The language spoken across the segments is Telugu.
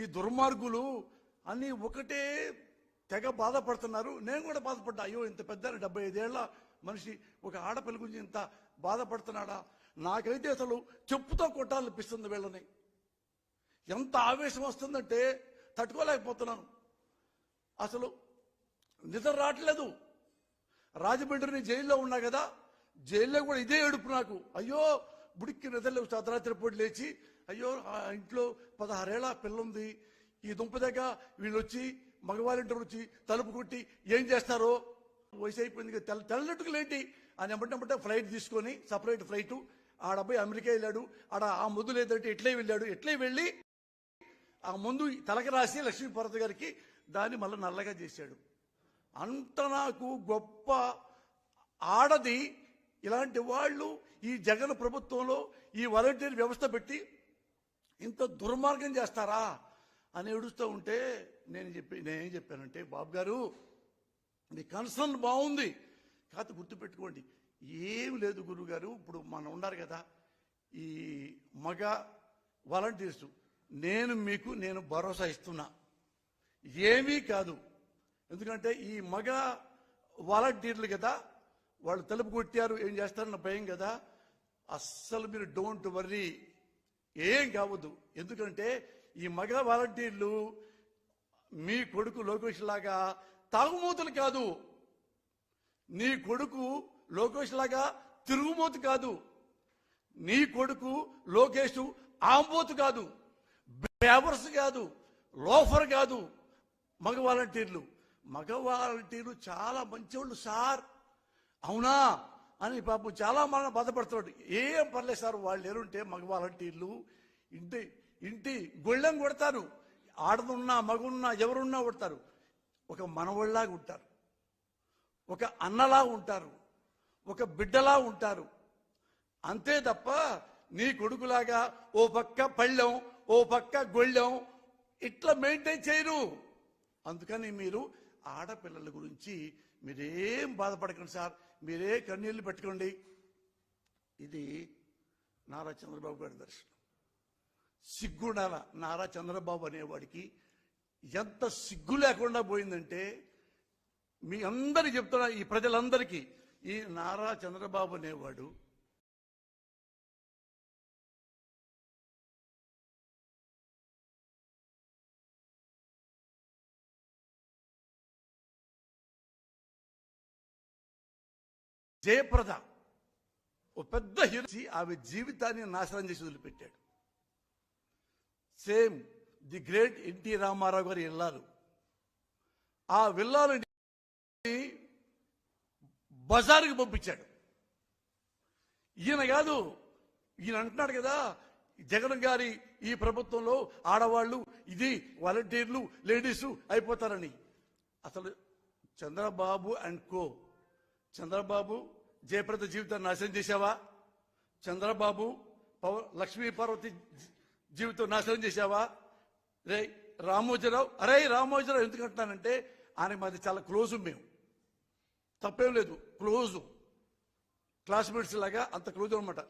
ఈ దుర్మార్గులు అని ఒకటే తెగ బాధపడుతున్నారు. నేను కూడా బాధపడ్డా అయ్యో ఇంత పెద్ద డెబ్బై ఐదేళ్ళ మనిషి ఒక ఆడపిల్ల గురించి ఇంత బాధపడుతున్నాడా? నాకైతే అసలు చెప్పుతో కొట్టాలనిపిస్తుంది వీళ్ళని. ఎంత ఆవేశం వస్తుందంటే తట్టుకోలేకపోతున్నాను. అసలు నిద్ర రావట్లేదు. రాజమండ్రిని జైల్లో ఉన్నా కదా జైల్లో కూడా ఇదే ఏడుపు నాకు. అయ్యో బుడిక్కి నిద్రలేవు అర్ధరాత్రి పూట లేచి అయ్యో ఆ ఇంట్లో పదహారేళ్ళ పిల్ల ఉంది ఈ దుంప దగ్గర వీళ్ళు వచ్చి మగవాళ్ళింటి వచ్చి తలుపు కొట్టి ఏం చేస్తారో? వయసు అయిపోయింది తెల్ల తెల్ల తెల్లట్టుకులేంటి అని ఎమ్మటెమ్మటే ఫ్లైట్ తీసుకొని సపరేట్ ఫ్లైట్. ఆడ అబ్బాయి అమెరికా వెళ్ళాడు. ఆడ ఆ ముద్దు లేదంటే ఎట్లే వెళ్ళాడు. ఎట్లే వెళ్ళి ఆ ముందు తలకి రాసి లక్ష్మీపార్వతి గారికి దాన్ని మళ్ళీ నల్లగా చేశాడు. అంత నాకు గొప్ప ఆడది ఇలాంటి వాళ్ళు ఈ జగన్ ప్రభుత్వంలో ఈ వాలంటీర్ వ్యవస్థ పెట్టి ఇంత దుర్మార్గం చేస్తారా? అని ఏడుస్తూ ఉంటే నేను చెప్పి నేనేం చెప్పానంటే బాబు గారు మీ కన్సర్న్ బాగుంది. కాకపోతే గుర్తుపెట్టుకోండి ఏం లేదు గురువు గారు ఇప్పుడు మనం ఉన్నారు కదా ఈ మగ వాలంటీర్స్ నేను మీకు నేను భరోసా ఇస్తున్నా. ఏమీ కాదు. ఎందుకంటే ఈ మగ వాలంటీర్లు కదా వాళ్ళు తలుపు కొట్టారు ఏం చేస్తారన్న భయం కదా. అస్సలు మీరు డోంట్ వర్రీ ఏం కావద్దు. ఎందుకంటే ఈ మగ వాలంటీర్లు మీ కొడుకు లోకేష్ లాగా తాగుమూతలు కాదు. నీ కొడుకు లోకేష్ లాగా తిరుగుమూత కాదు. నీ కొడుకు లోకేష్ ఆంబోతు కాదు. బేవర్స్ కాదు. లోఫర్ కాదు. మగ వాలంటీర్లు. మగ వాలంటీర్లు చాలా మంచివాళ్ళు సార్. అవునా? అని పాపం చాలా మన బాధపడుతున్నాడు. ఏం పర్లేదు సార్ వాళ్ళు ఎరుంటే మగ వాలంటీర్లు ఇంటి ఇంటి గొళ్ళెం కొడతారు. ఆడదున్నా మగున్నా ఎవరున్నా కొడతారు. ఒక మనవళ్ళలాగా ఉంటారు. ఒక అన్నలా ఉంటారు. ఒక బిడ్డలా ఉంటారు. అంతే తప్ప నీ కొడుకులాగా ఓ పక్క పళ్ళెం ఓ పక్క గొళ్ళెం ఇట్లా మెయింటైన్ చేయరు. అందుకని మీరు ఆడపిల్లల గురించి మీరేం బాధపడకండి సార్. మీరే కన్నీళ్ళు పెట్టుకోండి. ఇది నారా చంద్రబాబు గారి దర్శనం. సిగ్గుండాల నారా చంద్రబాబు అనేవాడికి ఎంత సిగ్గు లేకుండా పోయిందంటే మీ అందరికి చెప్తున్నా ఈ ప్రజలందరికీ ఈ నారా చంద్రబాబు అనేవాడు జయప్రద. ఓ పెద్ద హీరో ఆమె జీవితాన్ని నాశనం చేసి వదిలిపెట్టాడు. Same the great NT Rama Rao గారు వెళ్ళారు ఆ విల్లాలు బజారుకి పంపించాడు. ఈయన కాదు ఈయన అంటున్నాడు కదా జగన్ గారి ఈ ప్రభుత్వంలో ఆడవాళ్ళు ఇది వాలంటీర్లు లేడీసు అయిపోతారని. అసలు చంద్రబాబు అండ్ కో చంద్రబాబు జయప్రద జీవితాన్ని నాశనం చేశావా? చంద్రబాబు పవ లక్ష్మీ పార్వతి జీవితం నాశనం చేశావా? రే రామోజీరావు అరే రామోజీరావు ఎందుకు అంటున్నానంటే ఆయన మాది చాలా క్లోజ్ మేము. తప్పేం లేదు క్లోజు. క్లాస్మేట్స్ లాగా అంత క్లోజ్ అనమాట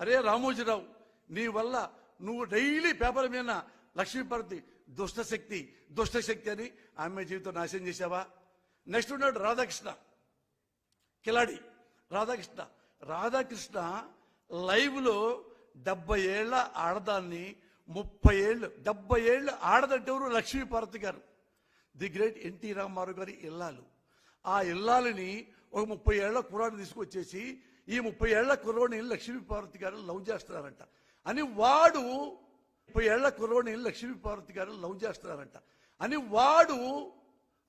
అరే రామోజీరావు నీ వల్ల నువ్వు డైలీ పేపర్ మీద లక్ష్మీపార్వతి దుష్టశక్తి దుష్టశక్తి అని ఆమె జీవితం నాశనం చేశావా? నెక్స్ట్ ఉన్నాడు రాధాకృష్ణ. కిలాడి రాధాకృష్ణ. రాధాకృష్ణ లైవ్లో డెబ్బై ఏళ్ళ ఆడదాన్ని ముప్పై ఏళ్ళు డెబ్బై ఏళ్ళు ఆడదంటే ఎవరు? లక్ష్మీపార్వతి గారు. ది గ్రేట్ ఎన్టీ రామారావు గారి ఇల్లాలు. ఆ ఇల్లాలని ఒక ముప్పై ఏళ్ళ కుర్రాడిని తీసుకొచ్చేసి ఈ ముప్పై ఏళ్ళ కుర్రోడిని లక్ష్మీపార్వతి గారు లవ్ చేస్తున్నారంట. అని వాడు ముప్పై ఏళ్ళ కుర్రోడిని లక్ష్మీపార్వతి గారు లవ్ చేస్తున్నారంట. అని వాడు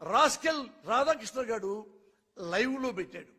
రాస్కెల్ రాధాకృష్ణ గారు లైవ్లో పెట్టాడు.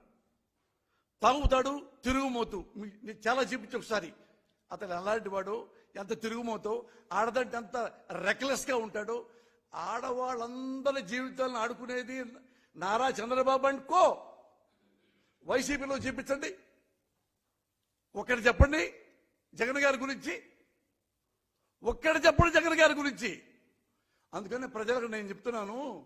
తాగుతాడు తిరుగుమోతు. చాలా చూపించి ఒకసారి. అతను అలాంటి వాడు ఎంత తిరుగుమోతో ఆడదంటే ఎంత రెక్లెస్గా ఉంటాడో. ఆడవాళ్ళందరి జీవితాలను ఆడుకునేది నారా చంద్రబాబు అండ్ కో. వైసీపీలో చూపించండి. ఒక్కటి చెప్పండి జగన్ గారి గురించి. ఒక్కటి చెప్పండి జగన్ గారి గురించి. అందుకని ప్రజలకు నేను చెప్తున్నాను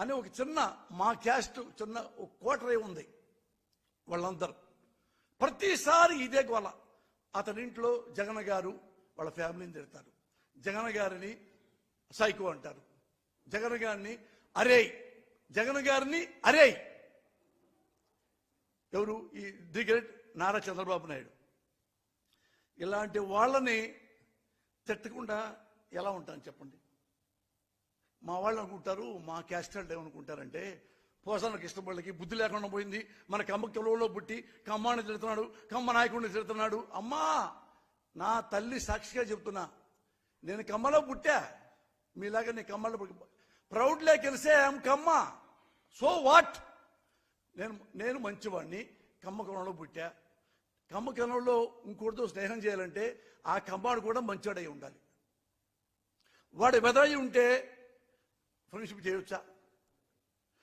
అని ఒక చిన్న మా క్యాస్ట్ చిన్న ఒక కోటరే ఉంది వాళ్ళందరూ. ప్రతిసారి ఇదే గోల. అతని ఇంట్లో జగన్ గారు వాళ్ళ ఫ్యామిలీని తిడతారు. జగన్ గారిని సైకో అంటారు. జగన్ గారిని అరే జగన్ గారిని అరే. ఎవరు? ఈ ది గ్రేట్ నారా చంద్రబాబు నాయుడు. ఇలాంటి వాళ్ళని తిట్టకుండా ఎలా ఉంటాను చెప్పండి? మా వాళ్ళు అనుకుంటారు మా క్యాస్ట్ వాళ్ళు ఏమనుకుంటారంటే పోసాన కృష్ణపళ్ళకి బుద్ధి లేకుండా పోయింది. మన కమ్మ కిలోలో పుట్టి కమ్మాన్ని తిడుతున్నాడు కమ్మ నాయకుడిని తిడుతున్నాడు. అమ్మా నా తల్లి సాక్షిగా చెప్తున్నా నేను కమ్మలో పుట్టా. మీలాగా నేను కమ్మలో ప్రౌడ్ లే కలిసే ఐఎమ్ కమ్మ. So what? నేను నేను మంచివాడిని కమ్మ కొనంలో పుట్టా. కమ్మ కొనంలో ఇంకోటితో స్నేహం చేయాలంటే ఆ కమ్మాడు కూడా మంచివాడై ఉండాలి. వాడు వెదరై ఉంటే ఫ్రెండ్షిప్ చేయొచ్చా?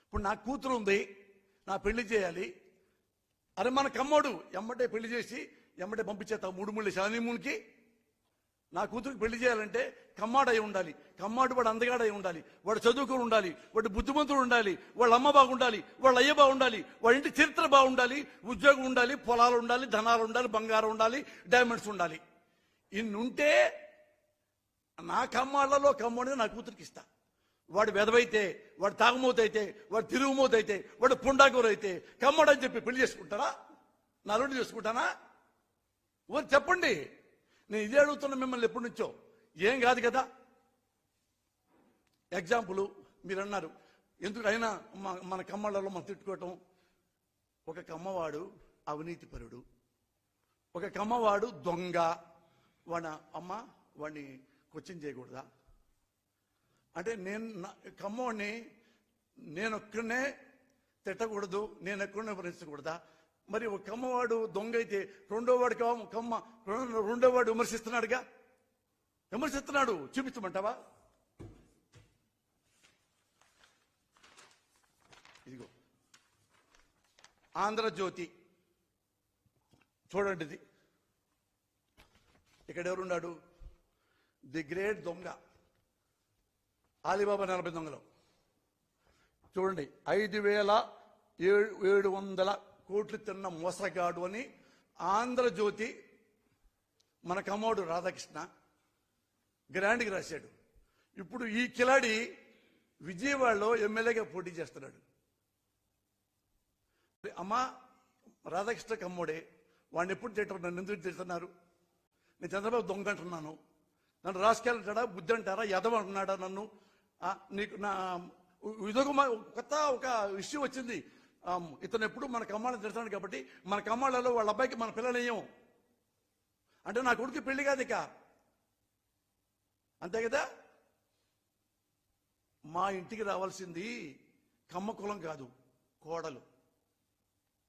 ఇప్పుడు నా కూతురు ఉంది నా పెళ్ళి చేయాలి. అరే మన కమ్మోడు ఎమ్మటే పెళ్ళి చేసి ఎమ్మటే పంపించేస్తాం మూడు మూడు శానిమూన్కి నా కూతురికి పెళ్ళి చేయాలంటే కమ్మాడై ఉండాలి. కమ్మాడు వాడు అందగాడై ఉండాలి. వాడు చదువుకుని ఉండాలి. వాడు బుద్ధిమంతుడు ఉండాలి. వాళ్ళ అమ్మ బాగుండాలి. వాళ్ళ అయ్య బాగుండాలి. వాళ్ళ ఇంటి చరిత్ర బాగుండాలి. ఉద్యోగం ఉండాలి. పొలాలు ఉండాలి. ధనాలు ఉండాలి. బంగారం ఉండాలి. డైమండ్స్ ఉండాలి. ఇన్నుంటే నా కమ్మాళ్ళలో కమ్మోడిని నా కూతురికి ఇస్తా. వాడు వెదవైతే వాడు తాగుమోత అయితే వాడు తిరుగుమోత అయితే వాడు పుండాకూర అయితే కమ్మడని చెప్పి పెళ్ళి చేసుకుంటారా నలుడు చేసుకుంటానా? వారు చెప్పండి. నేను ఇదే అడుగుతున్నా మిమ్మల్ని ఎప్పటి నుంచో. ఏం కాదు కదా. ఎగ్జాంపుల్ మీరు అన్నారు ఎందుకు అయినా మన కమ్మళ్ళలో మనం తిట్టుకోవటం. ఒక కమ్మవాడు అవినీతిపరుడు. ఒక కమ్మవాడు దొంగ. వాడ అమ్మ వాడిని క్వశ్చన్ చేయకూడదా? అంటే నేను నా- కమ్మవాడిని నేను తిట్టకూడదు నేను ఎక్కడనే విమర్శించకూడదా? మరి ఒక కమ్మవాడు దొంగ అయితే రెండో వాడు కమ్మ కమ్మ రెండో- రెండో వాడు విమర్శిస్తున్నాడుగా? విమర్శిస్తున్నాడు చూపించమంటావా? ఇదిగో. ఆంధ్రజ్యోతి. చూడండి ఇది ఇక్కడ ఎవరున్నాడు? ది గ్రేట్ దొంగ. ఆలిబాబా నలభై దొంగలు చూడండి ఐదు వేల ఏడు ఏడు వందల కోట్లు తిన్న మోసగాడు అని ఆంధ్రజ్యోతి మన కమ్మోడు రాధాకృష్ణ గ్రాండ్కి రాశాడు. ఇప్పుడు ఈ కిలాడి విజయవాడలో ఎమ్మెల్యేగా పోటీ చేస్తున్నాడు. అమ్మా రాధాకృష్ణ కమ్మోడే వాడిని ఎప్పుడు తింటారు నన్ను ఎందుకు తిడుతున్నారు? నేను చంద్రబాబు దొంగ అంటున్నాను. నన్ను రాసుకెళ్తాడా బుద్ధి అంటారా యదవ అంటున్నాడా నన్ను? నీకు నా ఇదొక కొత్త ఒక ఇష్యూ వచ్చింది. ఇతను ఎప్పుడు మన కమ్మాళ్ళని తిడతాడు కాబట్టి మన కమ్మాళ్ళలో వాళ్ళ అబ్బాయికి మన పిల్లలేయం అంటే నా కొడుకు పెళ్ళి కాదు ఇక. అంతే కదా? మా ఇంటికి రావాల్సింది కమ్మ కులం కాదు కోడలు.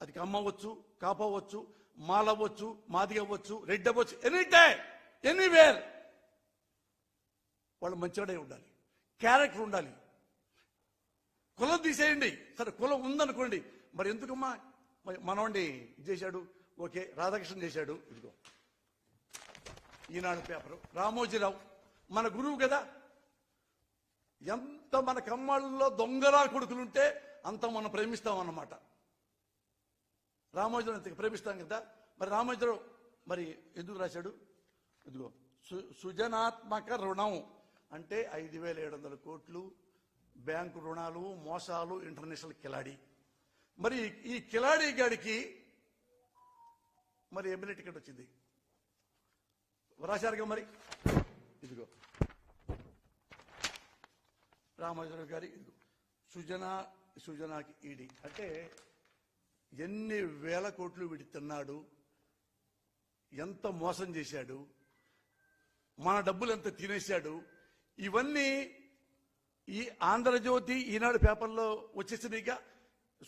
అది కమ్మ అవ్వచ్చు కాప అవ్వచ్చు మాల అవ్వచ్చు రెడ్డి అవ్వచ్చు ఎనీ డే ఎనీవేర్. వాళ్ళు మంచివాడే ఉండాలి. క్యారెక్టర్ ఉండాలి. కులం తీసేయండి. సరే కులం ఉందనుకోండి. మరి ఎందుకమ్మా? మరి ఇది చేశాడు. ఓకే రాధాకృష్ణ చేశాడు. ఇదిగో. ఈనాడు పేపరు. రామోజీరావు. మన గురువు కదా. ఎంత మన కమ్మాళ్ళలో దొంగలా కొడుకులుంటే అంత మనం ప్రేమిస్తాం అన్నమాట రామోజీరావు ఇంతకు ప్రేమిస్తాం కదా. మరి రామోజీరావు మరి ఎందుకు రాశాడు? ఇదిగో సు సృజనాత్మక రుణం. అంటే ఐదు వేల ఏడు వందల కోట్లు బ్యాంకు రుణాలు మోసాలు ఇంటర్నేషనల్ కిలాడి. మరి ఈ కిలాడి గాడికి మరి ఎమ్మెల్యే టికెట్ వచ్చింది. రాశారుగా మరి? ఇదిగో. రామచంద్ర గారి ఇదిగో. సుజన సుజనాకి ఈడి. అంటే ఎన్ని వేల కోట్లు వీడి తిన్నాడు ఎంత మోసం చేశాడు మన డబ్బులు ఎంత తినేశాడు ఇవన్నీ ఈ ఆంధ్రజ్యోతి ఈనాడు పేపర్లో వచ్చేసినాయిగా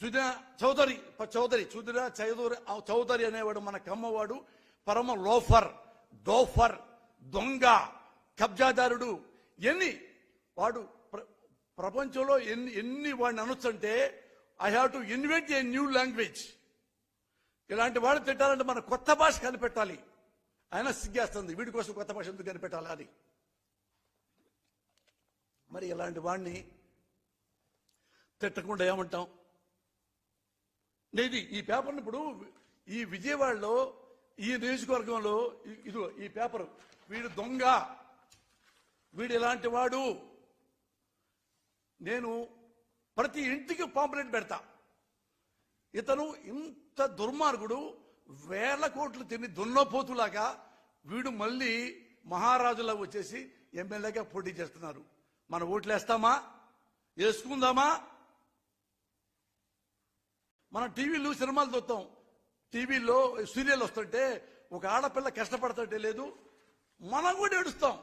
సుజన చౌదరి ప- చౌదరి సుజన చౌదరి ఆ చౌదరి అనేవాడు మన కమ్మవాడు పరమ లోఫర్ దోఫర్ దొంగ కబ్జాదారుడు. ఎన్ని వాడు ప్ర- ప్రపంచంలో ఎన్ని ఎన్ని వాడిని అనొచ్చంటే I have to invent a new language. ఇలాంటి వాడు తిట్టాలంటే మన కొత్త భాష కనిపెట్టాలి. ఆయన సిగ్గేస్తుంది. వీడి కోసం కొత్త భాష ఎందుకు కనిపెట్టాలి అది మరి ఇలాంటి వాడిని తిట్టకుండా ఏమంటాం? లేదు ఈ పేపర్ని ఇప్పుడు ఈ విజయవాడలో ఈ నియోజకవర్గంలో ఇది ఇదిగో ఈ పేపర్ వీడు దొంగ. వీడు ఇలాంటి వాడు. నేను ప్రతి ఇంటికి పాంప్లెట్ పెడతా. ఇతను ఇంత దుర్మార్గుడు వేల కోట్లు తిని దున్నపోతులాగా వీడు మళ్ళీ మహారాజులా వచ్చేసి ఎమ్మెల్యేగా పోటీ చేస్తున్నారు. మన ఓట్లేస్తామా? వేసుకుందామా? మనం టీవీలో సినిమాలు చూస్తాం. టీవీలో సీరియల్ వస్తుంటే ఒక ఆడపిల్ల కష్టపడుతుంటే లేదు. మనం కూడా ఏడుస్తాం.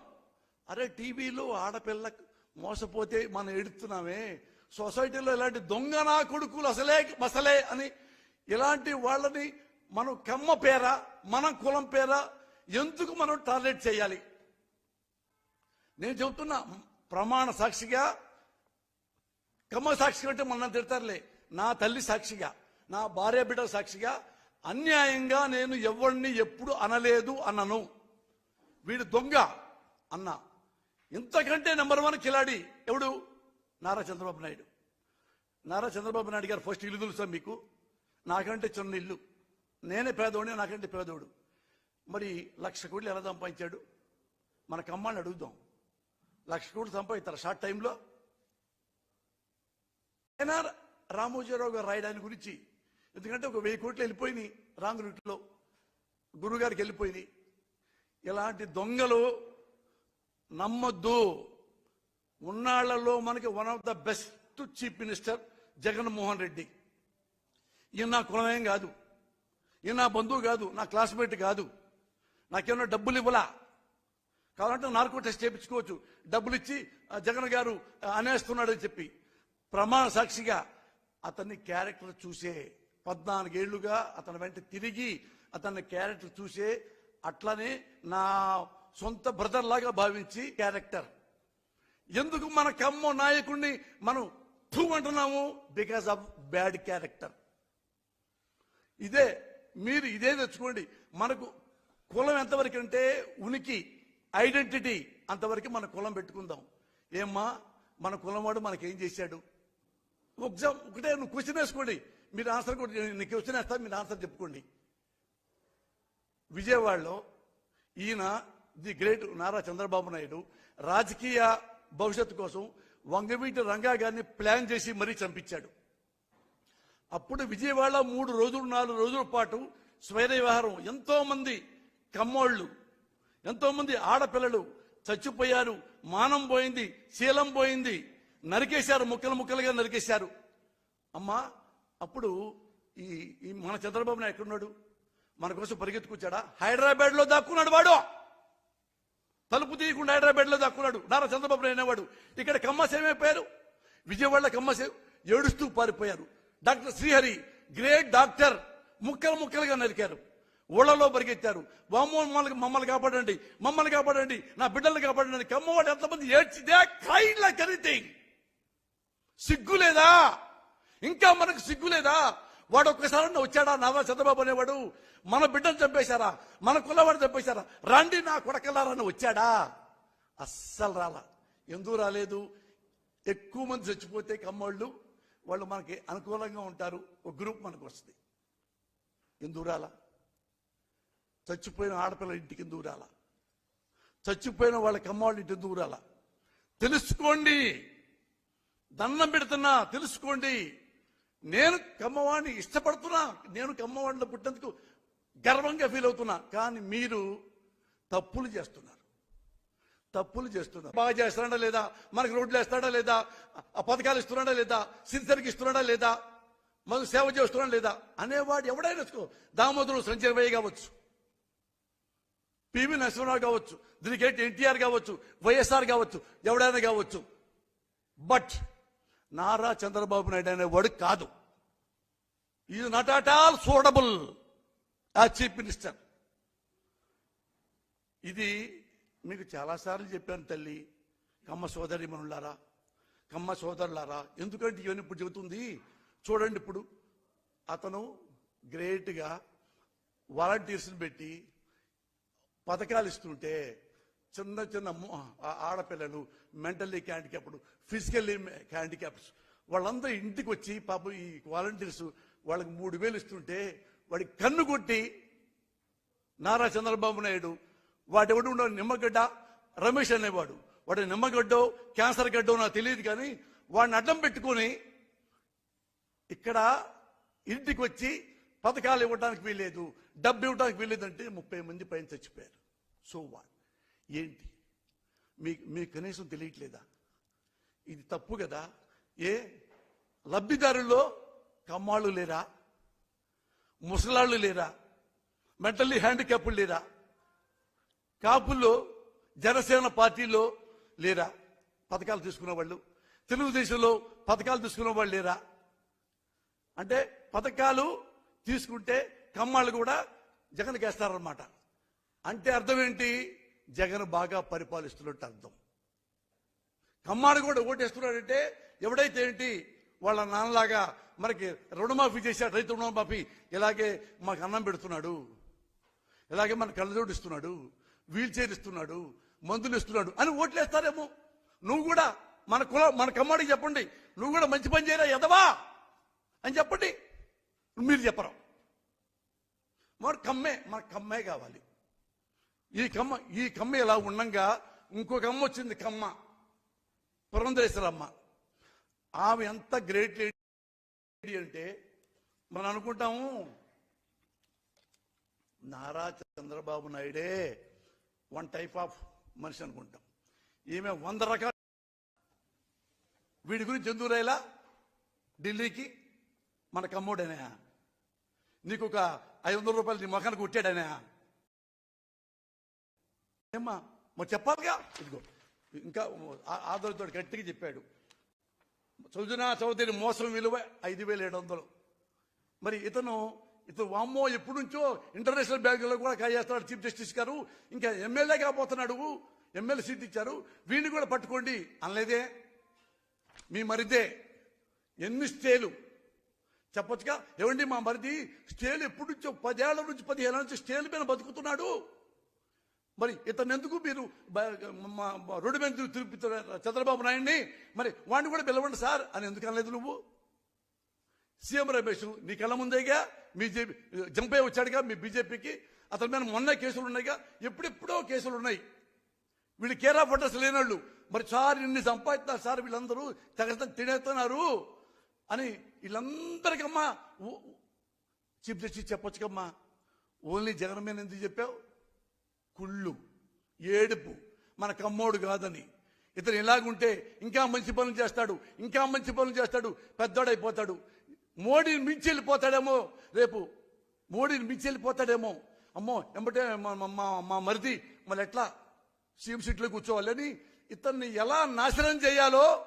అరే టీవీలో ఆడపిల్ల మోసపోతే మనం ఎడుతున్నామే సొసైటీలో ఇలాంటి దొంగ నా కొడుకులు అసలే మసలే అని ఇలాంటి వాళ్ళని మనం కమ్మ పేర మనం కులం పేర ఎందుకు మనం టార్గెట్ చేయాలి? నేను చెబుతున్నా ప్రమాణ సాక్షిగా కమ్మ సాక్షిగా అంటే మన తిడతారులే. నా తల్లి సాక్షిగా నా భార్య బిడ్డ సాక్షిగా అన్యాయంగా నేను ఎవరిని ఎప్పుడు అనలేదు అన్నను వీడు దొంగ అన్న. ఇంతకంటే నెంబర్ వన్ కిలాడి ఎవడు? నారా చంద్రబాబు నాయుడు. నారా చంద్రబాబు నాయుడు గారు ఫస్ట్ ఇల్లు తెలుసా మీకు? నాకంటే చిన్న ఇల్లు. నేనే పేదోడిని నాకంటే పేదోడు. మరి లక్ష కోట్లు ఎలా సంపాదించాడు? మన కమ్మాన్ని అడుగుదాం. లక్ష కోట్లు సంపాదిస్తారు షార్ట్ టైంలో. ఎన్ఆర్ రామోజీరావు గారు రాయడాని గురించి. ఎందుకంటే ఒక వెయ్యి కోట్లు వెళ్ళిపోయినాయి రాంగ్ రూట్లో. గురుగారికి వెళ్ళిపోయినాయి. ఇలాంటి దొంగలు నమ్మొద్దు. ఉన్నాళ్ళలో మనకి one of the best chief minister Jaganmohan Reddy. ఈయన నా కులమేం కాదు. ఈయన నా బంధువు కాదు. నా క్లాస్మేట్ కాదు. నాకేమన్నా డబ్బులు ఇవ్వలా? కావాలంటే నార్కో టెస్ట్ చేయించుకోవచ్చు. డబ్బులు ఇచ్చి జగన్ గారు అనేస్తున్నాడని చెప్పి. ప్రమాణ సాక్షిగా అతన్ని క్యారెక్టర్ చూసే పద్నాలుగేళ్ళుగా అతని వెంట తిరిగి అతని క్యారెక్టర్ చూసే అట్లనే నా సొంత బ్రదర్ లాగా భావించి క్యారెక్టర్. ఎందుకు మన కమ్మ నాయకుడిని మనం టూ అంటున్నాము? బికాస్ ఆఫ్ బ్యాడ్ క్యారెక్టర్ ఇదే మీరు ఇదే తెచ్చుకోండి. మనకు కులం ఎంతవరకు అంటే ఉనికి. ఐడెంటిటీ అంతవరకు మన కులం పెట్టుకుందాం. ఏమ్మా మన కులం వాడు మనకేం చేశాడు? ఎగ్జామ్ ఒకటే నువ్వు క్వశ్చన్ వేసుకోండి. మీరు ఆన్సర్ కూడా నీకు క్వశ్చన్ వేస్తా మీరు ఆన్సర్ చెప్పుకోండి. విజయవాడలో ఈయన ది గ్రేట్ నారా చంద్రబాబు నాయుడు రాజకీయ భవిష్యత్తు కోసం వంగవీటి రంగా గారిని ప్లాన్ చేసి మరీ చంపించాడు. అప్పుడు విజయవాడ మూడు రోజులు నాలుగు రోజుల పాటు స్వైర వ్యవహారం ఎంతో మంది కమ్మోళ్ళు ఎంతోమంది ఆడపిల్లలు చచ్చిపోయారు మానం పోయింది శీలం పోయింది నరికేశారు ముక్కలు ముక్కలుగా నరికేశారు. అమ్మా అప్పుడు ఈ ఈ మన చంద్రబాబు నాయుడు ఎక్కడున్నాడు? మన కోసం పరిగెత్తుకొచ్చాడా? హైదరాబాద్లో దాక్కున్నాడు వాడు. తలుపు తీయకుండా హైదరాబాద్లో దాక్కున్నాడు. నారా చంద్రబాబు నాయుడు అనేవాడు. ఇక్కడ కమ్మస్ ఏమైపోయారు విజయవాడలో కమ్మసేవ ఏడుస్తూ పారిపోయారు. డాక్టర్ శ్రీహరి గ్రేట్ డాక్టర్ ముక్కలు ముక్కలుగా నరికారు. ఊళ్ళలో పరిగెత్తారు. వామ్మో మమ్మల్ని మమ్మల్ని కాపాడండి మమ్మల్ని కాపాడండి నా బిడ్డల్ని కాపాడండి కమ్మవాడు ఎంతమంది ఏడ్చిదే కైండ్ లైక్ ఎనీథింగ్ సిగ్గు లేదా? ఇంకా మనకు సిగ్గు లేదా? వాడు ఒక్కసారి వచ్చాడా? నారా చంద్రబాబు అనేవాడు మన బిడ్డను చంపేశారా? మన కులవాడు చంపేశారా? రండి నా కొడకలారని వచ్చాడా? అస్సలు రాలా. ఎందుకు రాలేదు? ఎక్కువ మంది చచ్చిపోతే కమ్మోళ్ళు వాళ్ళు మనకి అనుకూలంగా ఉంటారు. ఒక గ్రూప్ మనకు వస్తుంది. ఎందుకు రాలా? చచ్చిపోయిన ఆడపిల్ల ఇంటికి దూరాల చచ్చిపోయిన వాళ్ళ కమ్మవాళ్ళ ఇంటి దూరాల తెలుసుకోండి. దండం పెడుతున్నా తెలుసుకోండి. నేను కమ్మవాడిని ఇష్టపడుతున్నా నేను కమ్మవాడిలో పుట్టినందుకు గర్వంగా ఫీల్ అవుతున్నా. కానీ మీరు తప్పులు చేస్తున్నారు. తప్పులు చేస్తున్నారు. బాగా చేస్తున్నాడా లేదా? మనకి రోడ్లు వేస్తాడా లేదా? ఆ పథకాలు ఇస్తున్నాడా లేదా? సిరిసరికి ఇస్తున్నాడా లేదా? మనకు సేవ చేస్తున్నాడా లేదా? అనేవాడు ఎవడైనా వచ్చుకో దామోదరుడు సంచరవయ్య కావచ్చు పివి నరసింహరావు కావచ్చు దీనికి ఏంటి ఎన్టీఆర్ కావచ్చు వైఎస్ఆర్ కావచ్చు ఎవడైనా కావచ్చు. బట్ నారా చంద్రబాబు నాయుడు అనేవాడు కాదు. ఇది not at all suitable as chief minister ఇది మీకు చాలాసార్లు చెప్పాను తల్లి కమ్మ సోదరి మనులారా కమ్మ సోదరులారా ఎందుకంటే ఇవన్నీ ఇప్పుడు చెబుతుంది. చూడండి ఇప్పుడు అతను గ్రేట్గా వాలంటీర్స్ని పెట్టి పథకాలు ఇస్తుంటే చిన్న చిన్న ఆడపిల్లలు మెంటల్లీ హ్యాండిక్యాప్డ్ ఫిజికల్లీ హ్యాండిక్యాప్డ్స్ వాళ్ళందరూ ఇంటికి వచ్చి పాపం ఈ వాలంటీర్స్ వాళ్ళకి మూడు వేలు ఇస్తుంటే వాడికి కన్ను కొట్టి నారా చంద్రబాబు నాయుడు వాడెవడు ఉండవు నిమ్మగడ్డ రమేష్ అనేవాడు. వాడు నిమ్మగడ్డో క్యాన్సర్ గడ్డో నాకు తెలియదు కానీ వాడిని అడ్డం పెట్టుకొని ఇక్కడ ఇంటికి వచ్చి పథకాలు ఇవ్వడానికి వీలేదు డబ్బు ఇవ్వడానికి వీల్లేదంటే ముప్పై మంది పైన చచ్చిపోయారు. సో వాట్ ఏంటి? మీ మీకు కనీసం తెలియట్లేదా? ఇది తప్పు కదా? ఏ? లబ్ధిదారుల్లో కమ్మాళ్ళు లేరా? ముసలాళ్ళు లేరా? మెంటల్లీ హ్యాండిక్యాప్లు లేరా? కాపుల్లో జనసేన పార్టీలో లేరా? పథకాలు తీసుకునే వాళ్ళు? తెలుగుదేశంలో పథకాలు తీసుకునే వాళ్ళు లేరా? అంటే పథకాలు తీసుకుంటే కమ్మాళ్ళు కూడా జగన్కి వేస్తారనమాట అంటే అర్థం ఏంటి? జగన్ బాగా పరిపాలిస్తున్నట్టు అర్థం. కమ్మాడు కూడా ఓటేస్తున్నాడంటే ఎవడైతే ఏంటి? వాళ్ళ నాన్నలాగా మనకి రుణమాఫీ చేశాడు రైతు రుణమాఫీ. ఇలాగే మాకు అన్నం పెడుతున్నాడు. ఇలాగే మన కళ్ళజోడు ఇస్తున్నాడు. వీల్ చైర్ ఇస్తున్నాడు. మందులు ఇస్తున్నాడు. అని ఓట్లేస్తారేమో. నువ్వు కూడా మన కుల మన కమ్మాడికి చెప్పండి. నువ్వు కూడా మంచి పని చేయరా ఎదవా అని చెప్పండి. మీరు చెప్పరు. మరి కమ్మే మన కమ్మే కావాలి. ఈ కమ్మ ఈ కమ్మ ఇలా ఉండంగా ఇంకొక అమ్మ వచ్చింది కమ్మ. పురంధరేశ్వరమ్మ. ఆమె ఎంత గ్రేట్ లేడీ అంటే మనం అనుకుంటాము నారా చంద్రబాబు నాయుడే వన్ టైప్ ఆఫ్ మనిషి అనుకుంటాం. ఈమె వంద రకాల వీడి గురించి ఎందుకు రాయలా? ఢిల్లీకి మన కమ్మోడేనా? నీకు ఒక ఐదు వందల రూపాయలు నీ మొఖానికి కుట్టాడనే ఏమ్మా మరి చెప్పాలిగా? ఇదిగో ఇంకా ఆదరితో గట్టిగా చెప్పాడు. సుజనా చౌదరి మోసం విలువ ఐదు వేల ఏడు వందలు. మరి ఇతను ఇతను వామ్మో ఎప్పటి నుంచో ఇంటర్నేషనల్ బ్యాంకులో కూడా కాజేస్తాడు చీఫ్ జస్టిస్ గారు. ఇంకా ఎమ్మెల్యే కాబోతున్నాడు. ఎమ్మెల్యే సీట్ ఇచ్చారు. వీడిని కూడా పట్టుకోండి అనలేదే. మీ మరిదే. ఎన్ని స్టేలు. చెప్పొచ్చుగా? ఏమండి మా మరిది స్టేల్ ఎప్పటి నుంచో పదేళ్ళ నుంచి పదిహేళ్ళ నుంచి స్టేల్ మీద బతుకుతున్నాడు? మరి ఇతను ఎందుకు మీరు మా- రోడ్డు మీద తిరుగు- చంద్రబాబు నాయుడిని? మరి వాడిని కూడా పిలవండి సార్ అని ఎందుకు అనలేదు నువ్వు? సీఎం రమేష్ నీ కళ్ళ ముందేగా మీ జంపై వచ్చాడుగా మీ బీజేపీకి. అతని మీద మొన్న కేసులు ఉన్నాయిగా. ఎప్పుడెప్పుడో కేసులు ఉన్నాయి. వీళ్ళు కేరా ఫోటోస్ లేనోళ్ళు. మరి సార్ ఇన్ని సంపాదిస్తున్నారు సార్ వీళ్ళందరూ తెగ తినేస్తున్నారు. అని వీళ్ళందరికమ్మా ఊ- చీఫ్ జస్టిస్ చెప్పొచ్చుకమ్మా. ఓన్లీ జగన్ మీద ఎందుకు చెప్పావు? కుళ్ళు ఏడుపు. మన కమ్మోడు కాదని. ఇతను ఇలాగుంటే ఇంకా మంచి పనులు చేస్తాడు ఇంకా మంచి పనులు చేస్తాడు పెద్దోడైపోతాడు. మోడీని మించి వెళ్ళిపోతాడేమో రేపు. మోడీని మించి వెళ్ళిపోతాడేమో అమ్మో ఎంబటే మా- మా- మా మరిది మళ్ళీ ఎట్లా? సీఎం సీట్లో కూర్చోవాలని ఇతన్ని ఎలా నాశనం చేయాలో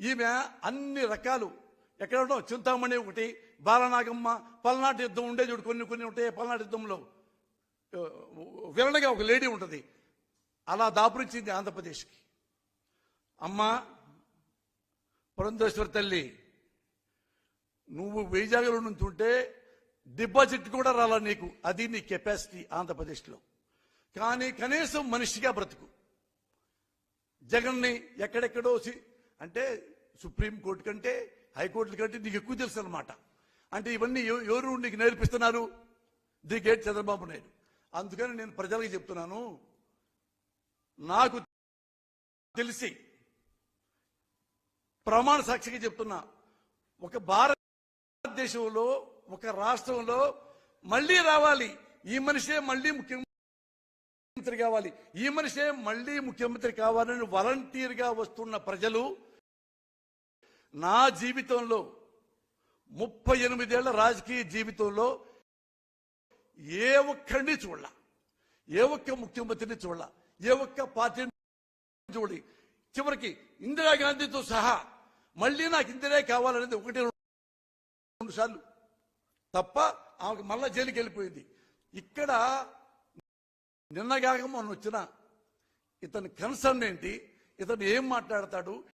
ఈమె అన్ని రకాలు ఎక్కడ ఉండవు చింతామణి ఒకటి బాలనాగమ్మ పల్నాటి యుద్ధం ఉండే చూడు కొన్ని కొన్ని ఉంటాయి పల్నాటి యుద్ధంలో. విరణగా ఒక లేడీ ఉంటుంది. అలా దాపురించింది ఆంధ్రప్రదేశ్కి. అమ్మ పురంధేశ్వర తల్లి నువ్వు వైజాగ్లో నుంచి ఉంటే డిపాజిట్ కూడా రాలా నీకు. అది నీ కెపాసిటీ ఆంధ్రప్రదేశ్లో. కానీ కనీసం మనిషిగా బ్రతుకు. జగన్ని ఎక్కడెక్కడో అంటే సుప్రీం కోర్టు కంటే హైకోర్టు కంటే నీకు ఎక్కువ తెలుసు అనమాట అంటే ఇవన్నీ ఎవరు నీకు నేర్పిస్తున్నారు? The great Chandrababu Naidu. అందుకని నేను ప్రజలకు చెప్తున్నాను నాకు తెలిసి ప్రమాణ సాక్షిగా చెప్తున్నా ఒక భారతదేశంలో ఒక రాష్ట్రంలో మళ్ళీ రావాలి. ఈ మనిషే మళ్ళీ ముఖ్యమంత్రి కావాలి. ఈ మనిషే మళ్ళీ ముఖ్యమంత్రి కావాలని వాలంటీర్గా వస్తున్న ప్రజలు నా జీవితంలో ముప్పై ఎనిమిదేళ్ళ రాజకీయ జీవితంలో ఏ ఒక్కడిని చూడాల. ఏ ఒక్క ముఖ్యమంత్రిని చూడాల. ఏ ఒక్క పార్టీని చూడి చివరికి ఇందిరాగాంధీతో సహా మళ్ళీ నాకు ఇందిరే కావాలనేది ఒకటి రెండు సార్లు తప్ప ఆమెకు మళ్ళా జైలుకి వెళ్ళిపోయింది. ఇక్కడ నిన్నగాక మొన్న వచ్చిన ఇతని కన్సర్న్ ఏంటి? ఇతను ఏం మాట్లాడతాడు?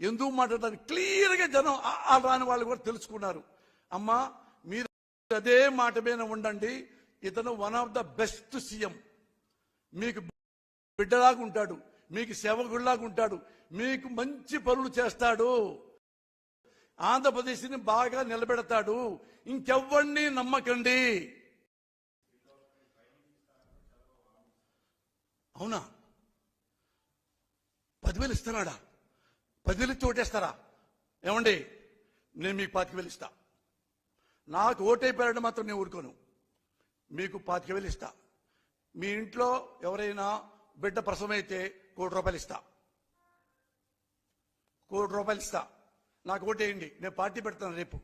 ఎందుకు మాట్లాడతారు క్లియర్గా జనం ఆ- రాని వాళ్ళు కూడా తెలుసుకున్నారు. అమ్మా మీరు అదే మాట మీద ఉండండి. ఇతను one of the best CM మీకు బిడ్డలాగా ఉంటాడు. మీకు సేవకుడిలాగా ఉంటాడు. మీకు మంచి పనులు చేస్తాడు. ఆంధ్రప్రదేశ్ని బాగా నిలబెడతాడు. ఇంకెవ్వడిని నమ్మకండి. అవునా? పదివేలు ఇస్తున్నాడా పదివేలు ఇచ్చి ఓటేస్తారా ఏమండి? నేను మీకు పాతిక వేలు నాకు ఓటైపోయాడు మాత్రం నేను ఊరుకోను. మీకు పాతిక వేలు మీ ఇంట్లో ఎవరైనా బిడ్డ ప్రసవమైతే కోటి రూపాయలు ఇస్తా. కోటి రూపాయలు ఇస్తా. నాకు ఓటేయండి. నేను పార్టీ పెడతాను రేపు.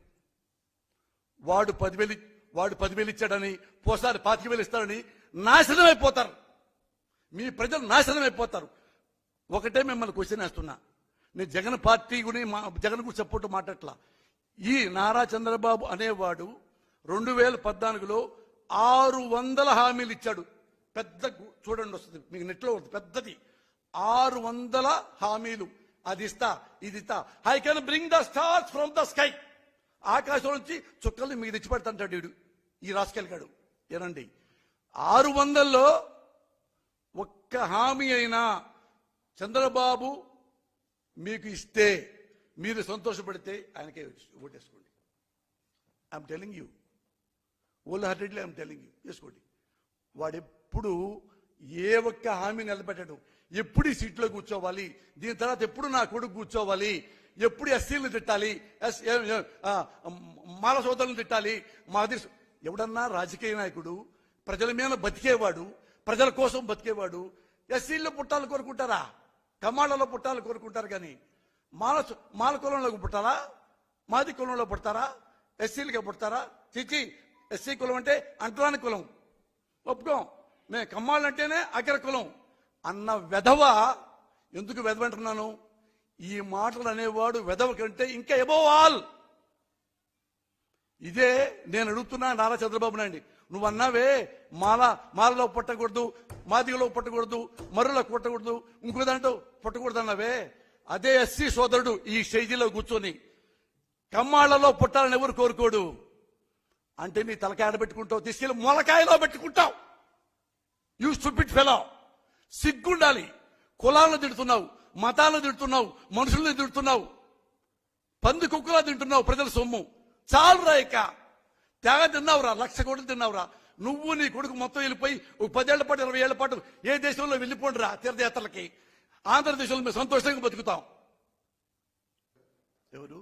వాడు పదివేలు వాడు పదివేలు ఇచ్చాడని పోసారి పాతిక వేలు ఇస్తాడని నాశనం అయిపోతారు మీ ప్రజలు నాశనం అయిపోతారు ఒకటే మిమ్మల్ని క్వశ్చన్ వేస్తున్నా. నేను జగన్ పార్టీ గురించి మా జగన్ గురించి సపోర్ట్ మాట్లాడలా ఈ నారా చంద్రబాబు అనేవాడు రెండు వేల పద్నాలుగులో ఆరు వందల హామీలు ఇచ్చాడు. పెద్ద చూడండి వస్తుంది మీకు నెట్లో వస్తుంది పెద్దది. ఆరు వందల హామీలు. అది ఇస్తా ఇది ఇస్తా. I can bring the stars from the sky ఆకాశం నుంచి చుక్కల్ని మీకు తెచ్చి పెడతాంటాడు వీడు ఈ రాసుకెళ్ళగాడు ఏనండి. ఆరు వందల్లో ఒక్క హామీ అయినా చంద్రబాబు మీకు ఇస్తే మీరు సంతోషపడితే ఆయనకే ఓటేసుకోండి. I'm telling you wholeheartedly I'm telling you వేసుకోండి. వాడెప్పుడు ఏ ఒక్క హామీ నిలబెట్టడం. ఎప్పుడు ఈ సీట్లో కూర్చోవాలి దీని తర్వాత ఎప్పుడు నా కొడుకు కూర్చోవాలి ఎప్పుడు ఎస్సీలు తిట్టాలి ఎస్ ఏ- మాల సోదరులను తిట్టాలి మాది ఎవడన్నా రాజకీయ నాయకుడు ప్రజల మీద బతికేవాడు ప్రజల కోసం బతికేవాడు ఎస్సీల్లో పుట్టాలు కోరుకుంటారా? కమాళ్ళలో పుట్టాలి కోరుకుంటారు కానీ మాల మాల కులంలోకి పుట్టాలా? మాది కులంలో పుడతారా? ఎస్సీలుగా పుడతారా? చిచి ఎస్సీ కులం అంటే అంటరాని కులం. ఒప్పుకోం. మేము కమ్మాళ్ళంటేనే అగ్ర కులం. అన్న వెధవ ఎందుకు వెధవంటున్నాను? ఈ మాటలు అనేవాడు వెధవ కంటే ఇంకా ఎబోవ్ ఆల్ ఇదే నేను అడుగుతున్నా నారా చంద్రబాబు నాయుడు నువ్వు అన్నావే మాల మాలలో పుట్టకూడదు మాదిగలో పుట్టకూడదు మరులో పుట్టకూడదు ఇంకో దాంట్లో పుట్టకూడదు అన్నావే అదే ఎస్సీ సోదరుడు ఈ స్టేజీలో కూర్చొని కమ్మాళ్ళలో పుట్టాలని ఎవరు కోరుకోడు? అంటే నీ తలకాయ పెట్టుకుంటావు తీసుకెళ్ళి మొలకాయలో పెట్టుకుంటావు. యూ స్టూపిడ్ ఫెలో సిగ్గుండాలి. కులాలను తిడుతున్నావు మతాలను తిడుతున్నావు మనుషులను తిడుతున్నావు. పంది కుక్కలా తింటున్నావు ప్రజల సొమ్ము. చాలు రాయక తెగ తిన్నావురా? లక్ష కోట్లు తిన్నావురా? నువ్వు నీ కొడుకు మొత్తం వెళ్ళిపోయి ఒక పదేళ్ళ పాటు ఇరవై ఏళ్ళ పాటు ఏ దేశంలో వెళ్ళిపోండిరా తీర్థయాత్రలకి? ఆంధ్రదేశంలో మేము సంతోషంగా బతుకుతాం. ఎవరు?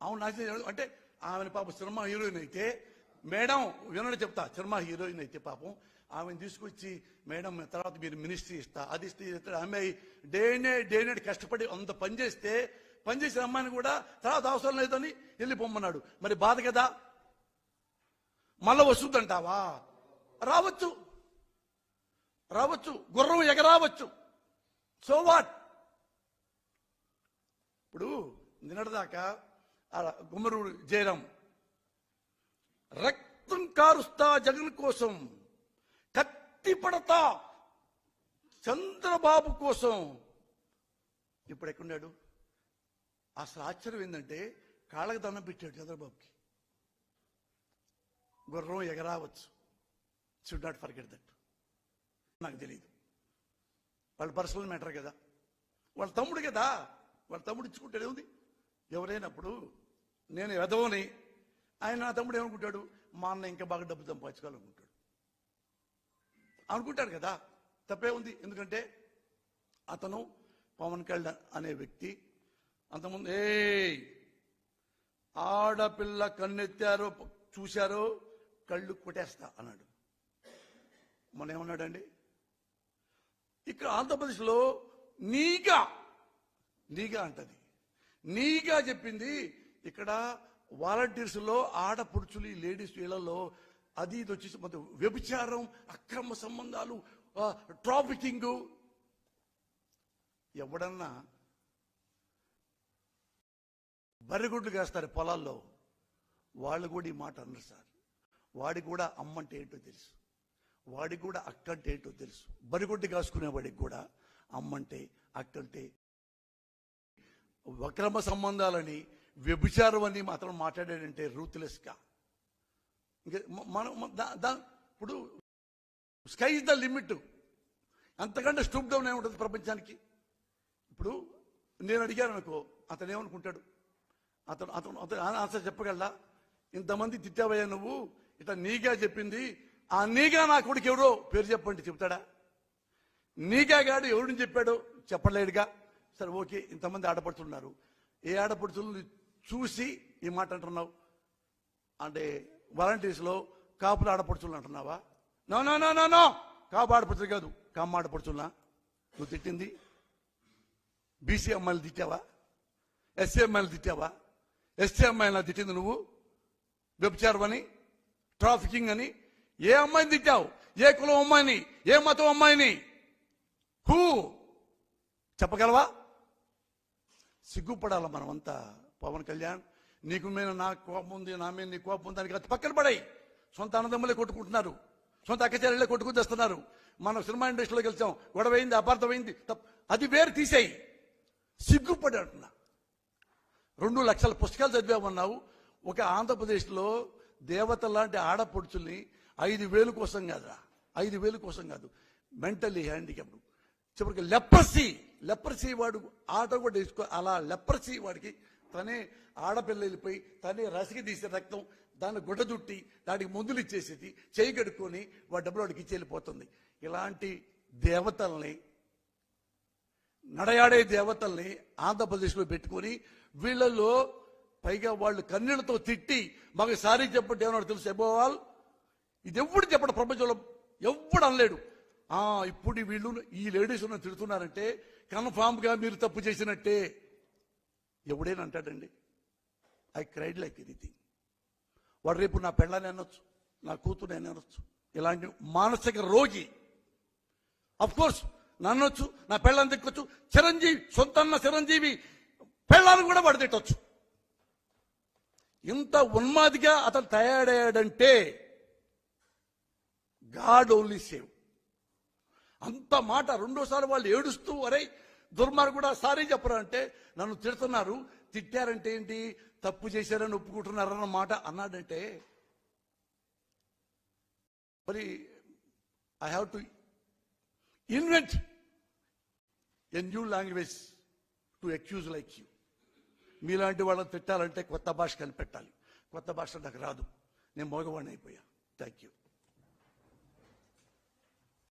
అవును నాకు అంటే ఆమెను పాపం సినిమా హీరోయిన్ అయితే మేడం వినడం చెప్తా సినిమా హీరోయిన్ అయితే పాపం ఆమెను తీసుకొచ్చి మేడం తర్వాత మీరు మినిస్ట్రీ ఇస్తా అది ఇస్తే ఆమె డే డేనే కష్టపడి అంత పని పనిచేసిన పని చేసిన అమ్మాయిని కూడా తర్వాత అవసరం లేదని వెళ్ళి పొమ్మన్నాడు. మరి బాధ కదా? మళ్ళా వస్తుందంటావా? రావచ్చు. రావచ్చు. గుర్రం ఎగరావచ్చు. సో వాట్ ఇప్పుడు నిన్నటిదాకా ఆ గుమ్మరు జయరాం రక్తం కారుస్తా జగన్ కోసం కత్తి పడతా చంద్రబాబు కోసం. ఇప్పుడు ఎక్కడున్నాడు? అసలు ఆశ్చర్యం ఏంటంటే కాళ్ళకి దండం పెట్టాడు చంద్రబాబుకి. గుర్రం ఎగరావచ్చు. షుడ్ నాట్ ఫర్గెట్ దట్ నాకు తెలియదు వాళ్ళ పర్సనల్ మ్యాటర్ కదా. వాళ్ళ తమ్ముడు కదా. వాళ్ళ తమ్ముడు ఇచ్చుకుంటాడు ఉంది ఎవరైనప్పుడు నేను ఎదవని ఆయన నా తమ్ముడు ఏమనుకుంటాడు? మా అన్న ఇంకా బాగా డబ్బు సంపాదించుకోవాలనుకుంటాడు. అనుకుంటాడు కదా. తప్పే ఉంది. ఎందుకంటే అతను పవన్ కళ్యాణ్ అనే వ్యక్తి అంతకుముందు ఏ ఆడపిల్ల కన్నెత్తారో చూశారో కళ్ళు కొట్టేస్తా అన్నాడు. మొన్న ఏమన్నాడండి? ఇక్కడ ఆంధ్రప్రదేశ్లో నీగా నీగా అంటది. నీగా చెప్పింది ఇక్కడ వాలంటీర్స్లో ఆడపడుచులు ఈ లేడీస్ వీళ్ళలో అది ఇది వచ్చేసి మొత్తం వ్యభిచారం అక్రమ సంబంధాలు ట్రాఫికింగ్. ఎవడన్నా బర్రెగుడ్లు కాస్తారు పొలాల్లో. వాళ్ళు కూడా ఈ మాట అన్నారు సార్. వాడికి కూడా అమ్మంటే ఏంటో తెలుసు. వాడికి కూడా అక్క అంటే ఏంటో తెలుసు. బరిగొడ్డి కాసుకునే వాడికి కూడా అమ్మంటే అక్కంటే వక్రమ సంబంధాలని వ్యభిచారం అని మాత్రం మాట్లాడాడంటే రూత్లెస్గా ఇంకా మనం దా- ఇప్పుడు స్కై ఇస్ ద లిమిట్ అంతకంటే స్టూప్ డౌన్ ఏముంటుంది ప్రపంచానికి? ఇప్పుడు నేను అడిగాను అనుకో అతను ఏమనుకుంటాడు? అతను అతను అతను ఆన్సర్ చెప్పగలరా ఇంతమంది తిట్టావయ్యా నువ్వు? ఇట్లా నీగా చెప్పింది. ఆ నీగా నా కొడుకు ఎవడో పేరు చెప్పండి చెప్తాడా? నీగా గాడు ఎవరిని చెప్పాడు చెప్పలేడుగా. సరే ఓకే ఇంతమంది ఆడపడుతున్నారు ఏ ఆడపడుతులను చూసి ఈ మాట అంటున్నావు? అంటే వాలంటీర్స్లో కాపులు ఆడపడుచులు అంటున్నావా? No no no no no! Kapu ఆడపడుచులు కాదు కమ్మ ఆడపడుతున్నా నువ్వు తిట్టింది? బీసీ అమ్మాయిలు తిట్టావా? ఎస్సీ అమ్మాయిలు తిట్టావా? ఎస్టీ అమ్మాయిలా తిట్టింది నువ్వు? వ్యభిచారం అని? ట్రాఫికింగ్ అని? ఏ అమ్మాయిని తిట్టావు? ఏ కులం అమ్మాయిని? ఏ మతం అమ్మాయిని? హూ? చెప్పగలవా? సిగ్గుపడాల మనమంతా పవన్ కళ్యాణ్? నీకు మీద నా కోపం ఉంది నా మీద నీ కోపం ఉంది దానికి అది పక్కన పడాయి. సొంత అన్నదమ్ములే కొట్టుకుంటున్నారు. సొంత అక్కచెల్లెళ్ళే కొట్టుకుని తెస్తున్నారు మనం సినిమా ఇండస్ట్రీలోకి వెళ్తాం. గొడవైంది అపార్థమైంది తప్ప అది వేరు తీసేయి. సిగ్గుపడి అంటున్నా. రెండు లక్షల పుస్తకాలు చదివామన్నావు. ఒక ఆంధ్రప్రదేశ్లో దేవత లాంటి ఆడపడుచుల్ని ఐదు వేలు కోసం కాదురా. ఐదు వేలు కోసం కాదు. Mentally handicapped. చివరికి లెప్రసీ లెప్రసీ వాడు ఆట కూడా తీసుకో అలా లెప్రసీ వాడికి తనే ఆడపిల్ల వెళ్ళిపోయి తనే రసికి తీసే రక్తం దాన్ని గుడ్డ చుట్టి దానికి మందులు ఇచ్చేసేది చేయి కడుక్కొని వాడి డబ్బులు వాడికి ఇచ్చి వెళ్ళిపోతుంది. ఇలాంటి దేవతల్ని నడయాడే దేవతల్ని ఆంధ్రప్రదేశ్లో పెట్టుకొని వీళ్ళలో పైగా వాళ్ళు కన్నీళ్ళతో తిట్టి మాకు సారీ చెప్పండి ఏమన్నా తెలుసు ఎబోవాల్ ఇది ఎవడు చెప్పడు ప్రపంచంలో ఎవడు అనలేడు. ఆ ఇప్పుడు వీళ్ళు ఈ లేడీస్ ఉన్న తిడుతున్నారంటే కన్ఫామ్గా మీరు తప్పు చేసినట్టే. ఎవడైనా అంటాడండి ఐ క్రైడ్ లైక్ ఎనీథింగ్ వాడు రేపు నా పెళ్ళని అనొచ్చు నా కూతురు నేను అనొచ్చు. ఇలాంటి మానసిక రోగి. అఫ్ కోర్స్ నన్నొచ్చు నా పెళ్ళని తిట్టొచ్చు చిరంజీవి సొంతన్న చిరంజీవి పెళ్ళాన్ని కూడా వాడు ఇంత ఉన్మాదిగా అతను తయారయ్యాడంటే గాడ్ ఓన్లీ సేవ్. అంత మాట రెండోసారి వాళ్ళు ఏడుస్తూ అరే దుర్మార్గుడా సారీ చెప్పరా అంటే నన్ను తిడుతున్నారు. తిట్టారంటే ఏంటి? తప్పు చేశారని ఒప్పుకుంటున్నారన్న మాట అన్నాడంటే మరి I have to invent a new language to accuse like you మీలాంటి వాళ్ళని తిట్టాలంటే కొత్త భాష కనిపెట్టాలి. కొత్త భాష నాకు రాదు. నేను మగవాడిని అయిపోయా. Thank you